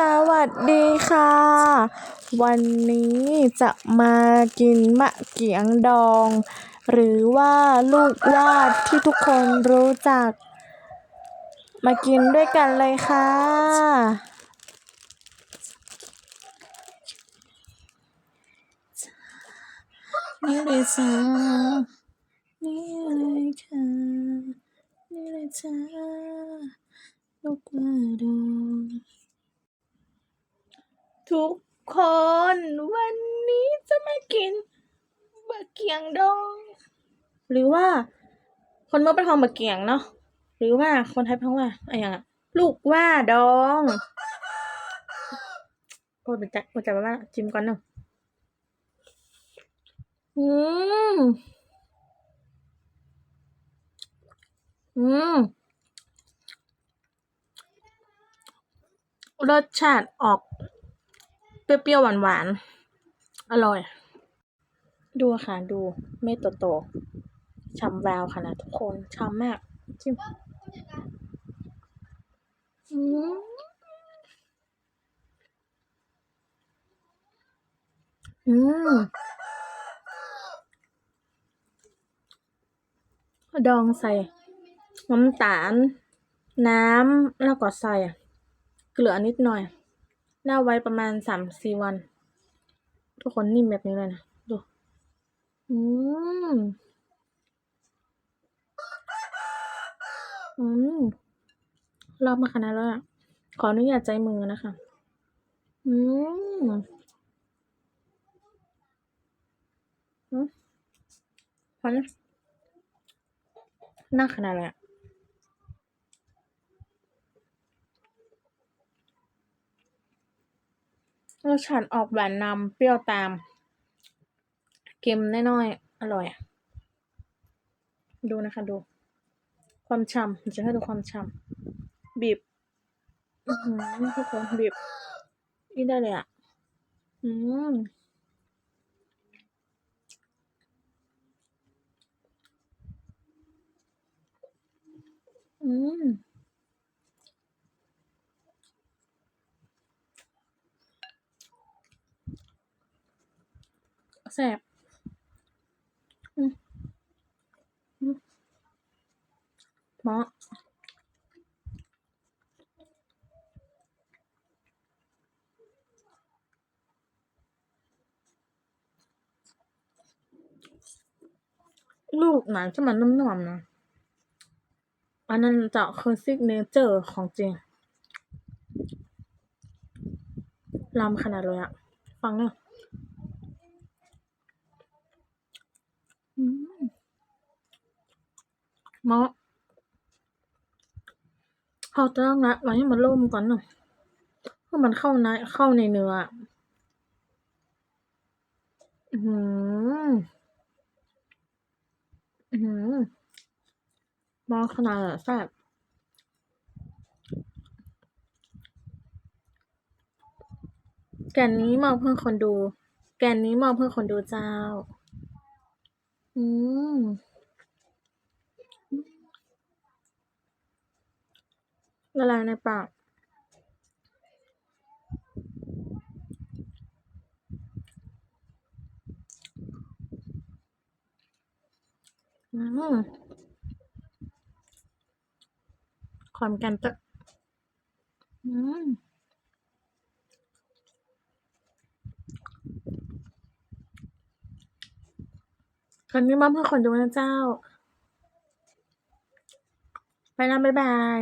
สวัสดีค่ะ วันนี้จะมากินมะเกียงดอง หรือว่าลูกวาดที่ทุกคนรู้จัก มากินด้วยกันเลยค่ะ นี่เลยจ้านี่เลยค่ะ นี่เลยจ้าลูกว่าดอง ทุกคนวันนี้จะมากินบะเกียงดอง หรือว่า คนเมื่อป็นทองบะเกียงเนาะหรือว่าคนไทยเป็นทองว่าอะไรอย่างอะลูกว่าดองโอ้ยมันจะมันจะว่าจิ้มก่อนเนาะอืมอืมรสชาติออก เปรี้ยวๆหวานๆ อร่อย ดูค่ะดูเม็ดโตๆช่ำแววค่ะนะทุกคนช่ำมากชิมอืมอืมดองใส่ น้ำตาล น้ำแล้วก็ใส่ เกลือนิดหน่อย หน้าไว้ประมาณสามสี่วัน ทุกคนนิ่มแบบนี้เลยนะ ดู อืม อืมรอบมาขนาดแล้วอะ ขออนุญาตใจมือนะคะ อืมอืมพอนะน่าขนาดเลยอะ รสชาติออกหวานนำเปรี้ยวตามเค็มน้อยๆอร่อยอะดูนะคะดู ความฉ่ำจะให้ดูความฉ่ำบีบอือหือทุกคนบีบนี่ได้เลยอะ อืมอืม แซ่บอืมอืมเหมาะลูกหนังจะมันนุ่มๆนะ อันนั้นจะคือซิกเนเจอร์ของจริงลำขนาดเลยอะฟังเนอะอืม เมาะเขาจะต้องละไว้ให้มันร่มก่อนเนาะเพื่อมันเข้าในเข้าในเนื้ออือหืออือหือมาะขนาดแซ่บแกนนี้มอบเพื่อคนดู แกนนี้มอบเพื่อคนดูเจ้า อืม ละลายในปาก อืมขอนแก่นจะอืมคนนี้มอบเพื่อคนดูนะเจ้า ไปแล้วบ๊ายบาย